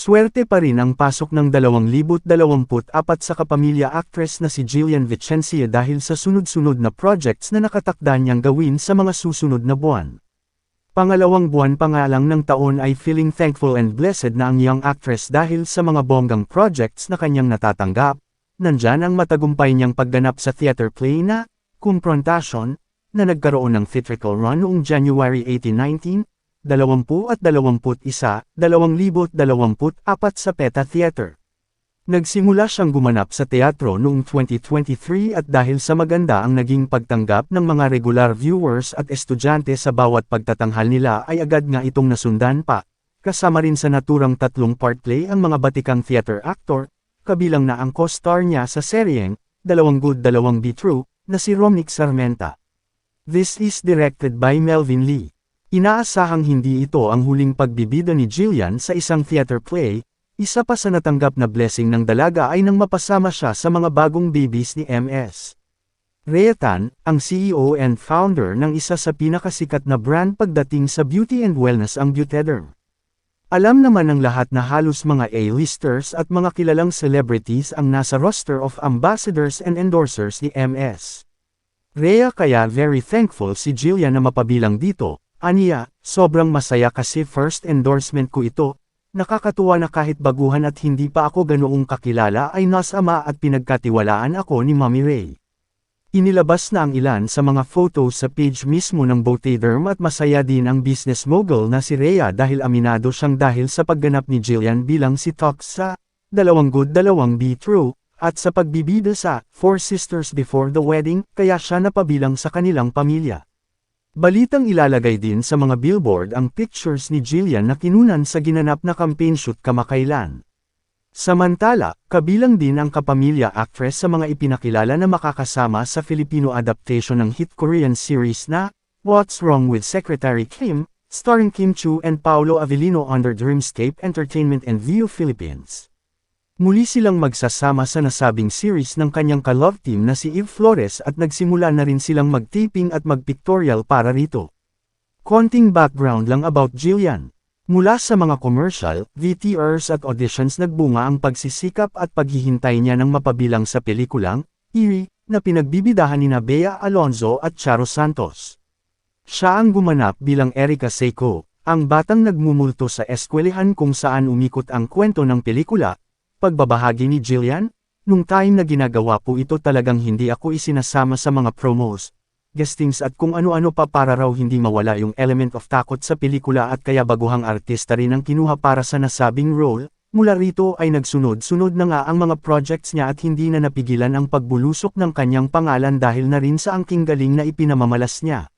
Swerte pa rin ang pasok ng 2024 sa kapamilya actress na si Jillian Vicencia dahil sa sunod-sunod na projects na nakatakda niyang gawin sa mga susunod na buwan. Pangalawang buwan pa nga ng taon ay feeling thankful and blessed na ang young actress dahil sa mga bonggang projects na kanyang natatanggap. Nandyan ang matagumpay niyang pagganap sa theater play na, Confrontation, na nagkaroon ng theatrical run noong January 18, 20 at 21, 2024 sa PETA Theater. Nagsimula siyang gumanap sa teatro noong 2023 at dahil sa maganda ang naging pagtanggap ng mga regular viewers at estudyante sa bawat pagtatanghal nila ay agad nga itong nasundan pa. Kasama rin sa naturang tatlong part play ang mga batikang theater actor, kabilang na ang co-star niya sa seryeng, Dalawang Good Dalawang Be True, na si Romnick Sarmenta. This is directed by Melvin Lee. Inaasahang hindi ito ang huling pagbibida ni Jillian sa isang theater play, isa pa sa natanggap na blessing ng dalaga ay nang mapasama siya sa mga bagong babies ni MS. Rhea Tan, ang CEO and founder ng isa sa pinakasikat na brand pagdating sa beauty and wellness ang Beautederm. Alam naman ng lahat na halos mga A-listers at mga kilalang celebrities ang nasa roster of ambassadors and endorsers ni MS. Rhea kaya very thankful si Jillian na mapabilang dito, Aniya, sobrang masaya kasi first endorsement ko ito, nakakatuwa na kahit baguhan at hindi pa ako ganoong kakilala ay nasama at pinagkatiwalaan ako ni Mommy Ray. Inilabas na ang ilan sa mga photos sa page mismo ng Botaderm at masaya din ang business mogul na si Rhea dahil aminado siyang dahil sa pagganap ni Jillian bilang si Tox sa Dalawang Good Dalawang Be True, at sa pagbibida sa Four Sisters Before the Wedding, kaya siya napabilang sa kanilang pamilya. Balitang ilalagay din sa mga billboard ang pictures ni Jillian na kinunan sa ginanap na campaign shoot kamakailan. Samantala, kabilang din ang kapamilya actress sa mga ipinakilala na makakasama sa Filipino adaptation ng hit Korean series na What's Wrong with Secretary Kim, starring Kim Chu and Paolo Avellino under Dreamscape Entertainment and View Philippines. Muli silang magsasama sa nasabing series ng kanyang ka-love team na si Eve Flores at nagsimula na rin silang mag-taping at mag-pictorial para rito. Konting background lang about Jillian. Mula sa mga commercial, VTRs at auditions nagbunga ang pagsisikap at paghihintay niya ng mapabilang sa pelikulang, Eerie, na pinagbibidahan ni Bea Alonzo at Charo Santos. Siya ang gumanap bilang Erica Seiko, ang batang nagmumulto sa eskwelahan kung saan umikot ang kwento ng pelikula, Pagbabahagi ni Jillian, nung time na ginagawa po ito talagang hindi ako isinasama sa mga promos, guestings at kung ano-ano pa para raw hindi mawala yung element of takot sa pelikula at kaya baguhang artista rin ang kinuha para sa nasabing role, mula rito ay nagsunod-sunod na nga ang mga projects niya at hindi na napigilan ang pagbulusok ng kanyang pangalan dahil na rin sa angking galing na ipinamamalas niya.